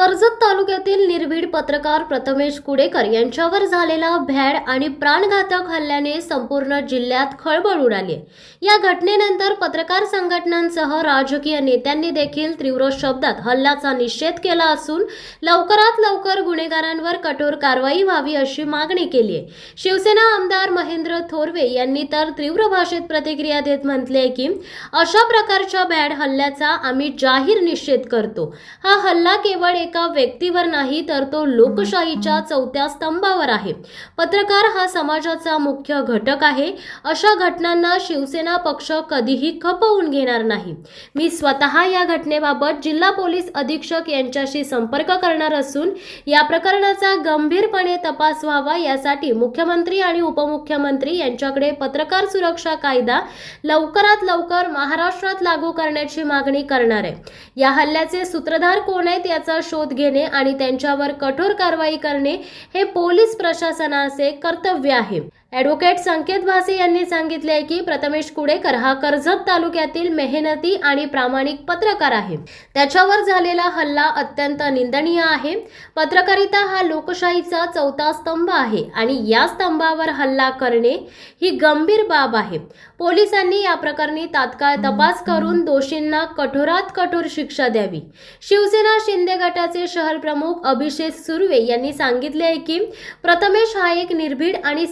कर्जत तालुक्यातील निर्भीड पत्रकार प्रथमेश कुडेकर यांच्यावर झालेला भ्याड आणि प्राणघातक हल्ल्याने संपूर्ण जिल्ह्यात खळबळ उडाली. या घटनेनंतर पत्रकार संघटनांसह राजकीय नेत्यांनी देखील तीव्र शब्दात हल्ल्याचा निषेध केला असून लवकरात लवकर गुन्हेगारांवर कठोर कारवाई व्हावी अशी मागणी केली आहे. शिवसेना आमदार महेंद्र थोरवे यांनी तर तीव्र भाषेत प्रतिक्रिया देत म्हटले की अशा प्रकारच्या भ्याड हल्ल्याचा आम्ही जाहीर निषेध करतो. हा हल्ला केवळ एक व्यक्तीवर नाही तर तो लोकशाहीच्या चौथ्या स्तंभावर आहे. पत्रकार हा समाजाचा मुख्य घटक आहे. अशा घटनांना शिवसेना पक्ष कधीही खपवून घेणार नाही. मी स्वतः या घटनेबाबत जिल्हा पोलीस अधीक्षक यांच्याशी संपर्क करणार असून या प्रकरणाचा गंभीरपणे तपास व्हावा यासाठी मुख्यमंत्री आणि उपमुख्यमंत्री यांच्याकडे पत्रकार सुरक्षा कायदा लवकरात लवकर महाराष्ट्रात लागू करण्याची मागणी करणार आहे. या हल्ल्याचे सूत्रधार कोण आहेत याचा शोध घेणे आणि त्यांच्यावर कठोर कारवाई करणे हे पोलीस प्रशासनाचे कर्तव्य आहे. ॲडव्होकेट संकेत भासे यांनी सांगितले आहे की प्रथमेश कुडेकर हा कर्जत तालुक्यातील मेहनती आणि प्रामाणिक पत्रकार आहे. त्याच्यावर झालेला हल्ला अत्यंत निंदनीय आहे. पत्रकारिता हा लोकशाहीचा चौथा स्तंभ आहे आणि या स्तंभावर हल्ला करणे ही गंभीर बाब आहे. पोलिसांनी या प्रकरणी तात्काळ तपास करून दोषींना कठोरात कठोर शिक्षा द्यावी. शिवसेना शिंदे गटाचे शहर प्रमुख अभिषेक सुर्वे यांनी सांगितले आहे की प्रथमेश हा एक निर्भीड आणि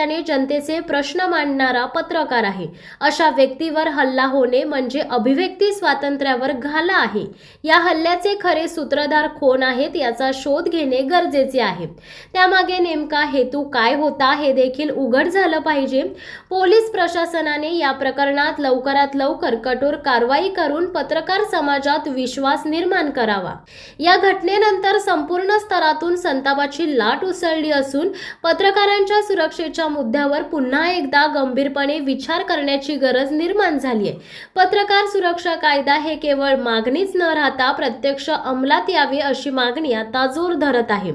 सातत्याने जनतेचे प्रश्न मांडणारा पत्रकार आहे. अशा व्यक्तीवर हल्ला होणे म्हणजे अभिव्यक्ती स्वातंत्र्यावर घाला आहे. या हल्ल्याचे खरे सूत्रधार कोण आहेत याचा शोध घेणे गरजेचे आहे. त्यामागे नेमका हेतू काय होता हे देखील उघड झालं पाहिजे. पोलीस प्रशासनाने या प्रकरणात लवकरात लवकर कठोर कारवाई करून पत्रकार समाजात विश्वास निर्माण करावा. या घटनेनंतर संपूर्ण स्तरातून संतापाची लाट उसळली असून पत्रकारांच्या सुरक्षेच्या मुद्द्यावर पुन्हा एकदा गंभीरपणे विचार करण्याची गरज निर्माण झाली आहे. पत्रकार सुरक्षा कायदा हे केवळ मागणीच न राहता प्रत्यक्ष अंमलात यावी अशी मागणी आता जोर धरत आहे.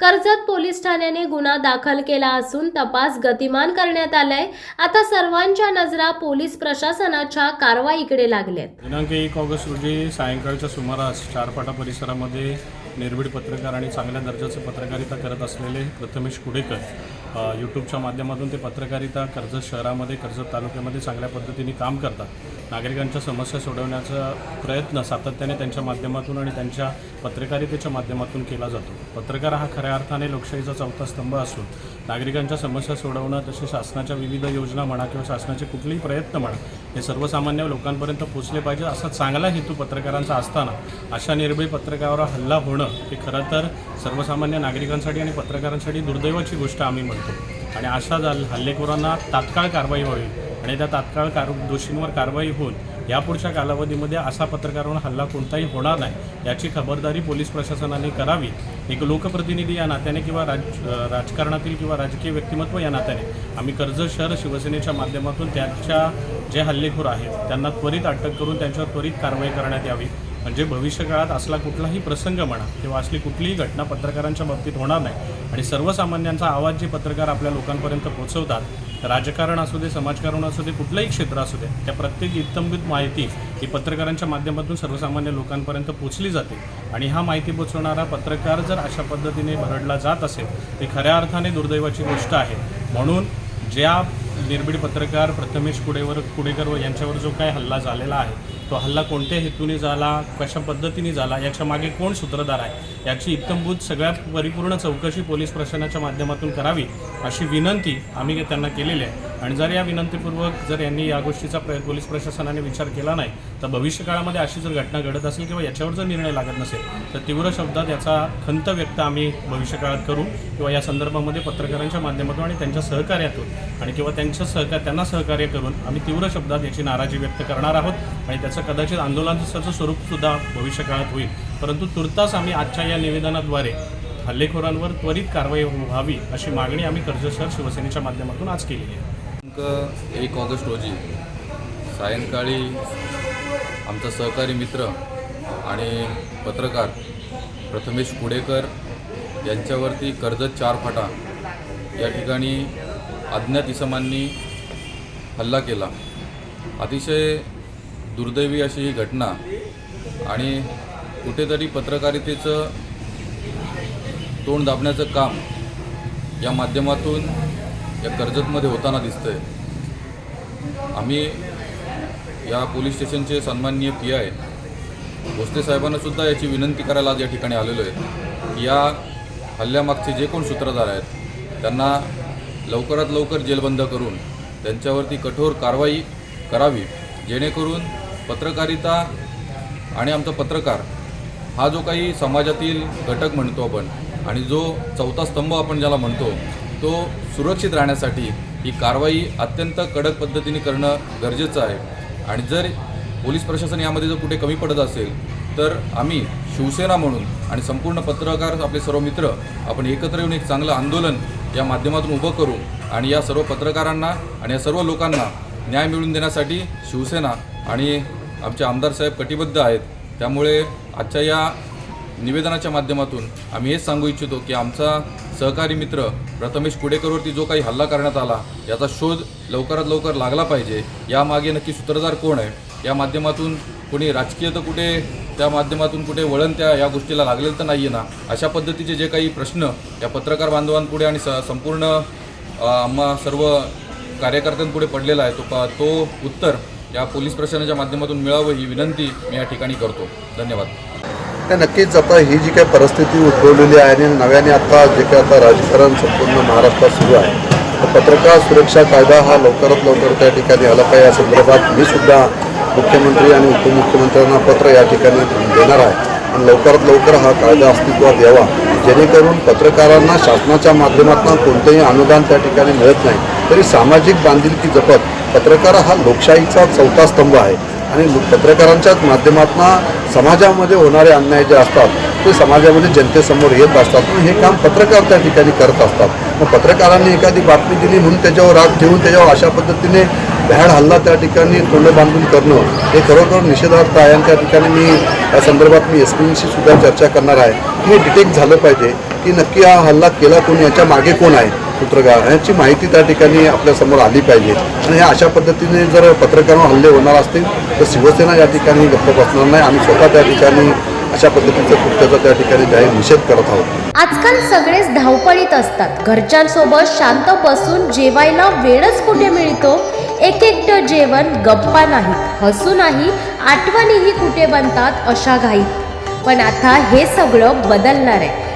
कर्जत पोलीस ठाण्याने गुन्हा दाखल केला असून तपास गतिमान करण्यात आलाय. आता सर्वांच्या नजरा पोलीस प्रशासनाच्या कारवाईकडे लागल्यात. दिनांक एक ऑगस्ट रोजी सायंकाळच्या सुमारास चारपाटा परिसरामध्ये निर्भीड पत्रकार आणि चांगल्या दर्जाचे पत्रकारिता करत असलेले प्रथमेश कुडेकर यूट्यूबच्या माध्यमातून ते पत्रकारिता कर्जत शहरामध्ये कर्जत तालुक्यामध्ये चांगल्या पद्धतीने काम करतात. नागरिकांच्या समस्या सोडवण्याचा प्रयत्न सातत्याने त्यांच्या माध्यमातून आणि त्यांच्या पत्रकारितेच्या माध्यमातून केला जातो. पत्रकार हा खऱ्या अर्थाने लोकशाहीचा चौथा स्तंभ असून नागरिकांच्या समस्या सोडवणं तसेच शासनाच्या विविध योजना म्हणा किंवा शासनाचे कुठलेही प्रयत्न म्हणा हे सर्वसामान्य लोकांपर्यंत पोचले पाहिजे असा चांगला हेतू पत्रकारांचा असताना अशा निर्भय पत्रकारावर हल्ला होणं हे खरं तर सर्वसामान्य नागरिकांसाठी आणि पत्रकारांसाठी दुर्दैवाची गोष्ट आम्ही म्हणतो. आणि अशा हल्लेखोरांना तात्काळ कारवाई व्हावी आणि त्या तात्काळ कार दोषींवर कारवाई होऊन यापुढच्या कालावधीमध्ये असा पत्रकारांवर हल्ला कोणताही होणार नाही याची खबरदारी पोलीस प्रशासनाने करावी. एक लोकप्रतिनिधी या नात्याने किंवा राज राजकारणातील किंवा राजकीय व्यक्तिमत्व या नात्याने. आम्ही कर्ज शहर शिवसेनेच्या माध्यमातून त्यांच्या जे हल्लेखोर आहेत त्यांना त्वरित अटक करून त्यांच्यावर त्वरित कारवाई करण्यात यावी. म्हणजे भविष्यकाळात असला कुठलाही प्रसंग म्हणा किंवा असली कुठलीही घटना पत्रकारांच्या बाबतीत होणार नाही. आणि सर्वसामान्यांचा आवाज जे पत्रकार आपल्या लोकांपर्यंत पोहोचवतात राजकारण असू दे समाजकारण असू दे कुठलंही क्षेत्र असू दे त्या प्रत्येक इत्यंबित माहिती ही पत्रकारांच्या माध्यमातून सर्वसामान्य लोकांपर्यंत पोचली जाते. आणि हा माहिती पोचवणारा पत्रकार जर अशा पद्धतीने भरडला जात असेल ते खऱ्या अर्थाने दुर्दैवाची गोष्ट आहे. म्हणून ज्या निर्भीड पत्रकार प्रथमेश कुडेवर कुडेकर यांच्यावर जो काय हल्ला झालेला आहे तो हल्ला कोणत्या हेतूने झाला कशा पद्धतीने झाला याच्या मागे कोण सूत्रधार आहे याची इत्तंभूत सगळ्यात परिपूर्ण चौकशी पोलीस प्रशासनाच्या माध्यमातून करावी अशी विनंती आम्ही त्यांना केलेली आहे. आणि जर या विनंतीपूर्वक जर यांनी या गोष्टीचा प्र पोलीस प्रशासनाने विचार केला नाही तर भविष्यकाळामध्ये अशी जर घटना घडत असेल किंवा याच्यावर जर निर्णय लागत नसेल तर तीव्र शब्दात याचा खंत व्यक्त आम्ही भविष्यकाळात करू किंवा या संदर्भामध्ये पत्रकारांच्या माध्यमातून आणि त्यांच्या सहकार्यातून आणि किंवा त्यांच्या सहकार त्यांना सहकार्य करून आम्ही तीव्र शब्दात याची नाराजी व्यक्त करणार आहोत आणि त्याचं कदाचित आंदोलनाचं स्वरूपसुद्धा भविष्यकाळात होईल. परंतु तुर्तास आम्ही आजच्या या निवेदनाद्वारे हल्लेखोरांवर त्वरित कारवाई व्हावी अशी मागणी आम्ही कर्जसर शिवसेनेच्या माध्यमातून आज केली आहे. दिनांक एक ऑगस्ट रोजी सायंकाळी आमचा सहकारी मित्र आणि पत्रकार प्रथमेश कुडेकर यांच्यावरती कर्जत चार फाटा या ठिकाणी अज्ञात इसमांनी हल्ला केला. अतिशय दुर्दैवी अशी ही घटना आणि कुठेतरी पत्रकारितेचं तोंड दाबण्याचं काम या माध्यमातून या कर्जतमध्ये होताना दिसतंय. आम्ही या पोलीस स्टेशनचे सन्माननीय पी आय भोसले साहेबांनासुद्धा याची विनंती करायला आज या ठिकाणी आलेलो आहे. की या हल्ल्यामागचे जे कोण सूत्रधार आहेत त्यांना लवकरात लवकर जेलबंद करून त्यांच्यावरती कठोर कारवाई करावी जेणेकरून पत्रकारिता आणि आमचा पत्रकार हा जो काही समाजातील घटक म्हणतो आपण आणि जो चौथा स्तंभ आपण ज्याला म्हणतो तो सुरक्षित राहण्यासाठी ही कारवाई अत्यंत कडक पद्धतीने करणं गरजेचं आहे. आणि जर पोलीस प्रशासन यामध्ये जर कुठे कमी पडत असेल तर आम्ही शिवसेना म्हणून आणि संपूर्ण पत्रकार आपले सर्व मित्र आपण एकत्र येऊन एक चांगलं आंदोलन या माध्यमातून उभं करू आणि या सर्व पत्रकारांना आणि या सर्व लोकांना न्याय मिळवून देण्यासाठी शिवसेना आणि आमचे आमदार साहेब कटिबद्ध आहेत. त्यामुळे आजच्या या निवेदनाच्या माध्यमातून आम्ही हेच सांगू इच्छितो की आमचा सहकारी मित्र प्रथमेश कुडेकरवरती जो काही हल्ला करण्यात आला याचा शोध लवकरात लवकर लागला पाहिजे. यामागे नक्की सूत्रधार कोण आहे? या माध्यमातून कोणी राजकीय तर कुठे त्या माध्यमातून कुठे वळण त्या या गोष्टीला लागलेलं तर नाही आहे ना. अशा पद्धतीचे जे काही प्रश्न या पत्रकार बांधवांपुढे आणि स संपूर्ण आम्हा सर्व कार्यकर्त्यांपुढे पडलेला आहे तो का तो उत्तर या पोलीस प्रशासनाच्या माध्यमातून मिळावं ही विनंती मी या ठिकाणी करतो. धन्यवाद. त्या नक्कीच आता ही जी काही परिस्थिती उद्भवलेली आहे आणि नव्याने आता जे काही आता राजकारण संपूर्ण महाराष्ट्रात सुरू आहे तर पत्रकार सुरक्षा कायदा हा लवकरात लवकर त्या ठिकाणी आला पाहिजे. या संदर्भात मी सुद्धा मुख्यमंत्री आणि उपमुख्यमंत्र्यांना पत्र या ठिकाणी देणार आहे. आणि लवकरात लवकर हा कायदा अस्तित्वात यावा. जेणेकरून पत्रकारांना शासनाच्या माध्यमातून कोणतंही अनुदान त्या ठिकाणी मिळत नाही. तरी सामाजिक बांधिलकी जपत पत्रकार हा लोकशाहीचा चौथा स्तंभ आहे. आणि पत्रकारांच्याच माध्यमातून समाजामध्ये होणारे अन्याय जे असतात ते समाजामध्ये जनतेसमोर येत असतात. हे काम पत्रकार त्या ठिकाणी करत असतात. मग पत्रकारांनी एखादी बातमी दिली म्हणून त्याच्यावर राग ठेवून त्याच्यावर अशा पद्धतीने भ्याड हल्ला त्या ठिकाणी तोंड बांधून करणं हे खरोखर निषेधार्थ आहे. आणि त्या ठिकाणी मी या संदर्भात मी एस पीशी सुद्धा चर्चा करणार आहे. हे डिटेक्ट झालं पाहिजे. की नक्की हा हल्ला केला कोण याच्या मागे कोण आहे पत्रकार याची माहिती त्या ठिकाणी आपल्यासमोर आली पाहिजे. आणि ह्या अशा पद्धतीने जर पत्रकारांवर हल्ले होणार असतील तर शिवसेना या ठिकाणी गप्प बसणार नाही. आम्ही स्वतः त्या ठिकाणी अशा पद्धतीचं कृत्याचा त्या ठिकाणी जाहीर निषेध करत आहोत. आजकाल सगळेच धावपळीत असतात. घरच्यांसोबत शांत बसून जेवायला वेळच कुठे मिळतो? एक एकटं जेवण गप्पा नाही हसू नाही आठवणीही कुठे बनतात अशा घाईत. पण आता हे सगळं बदलणार आहे.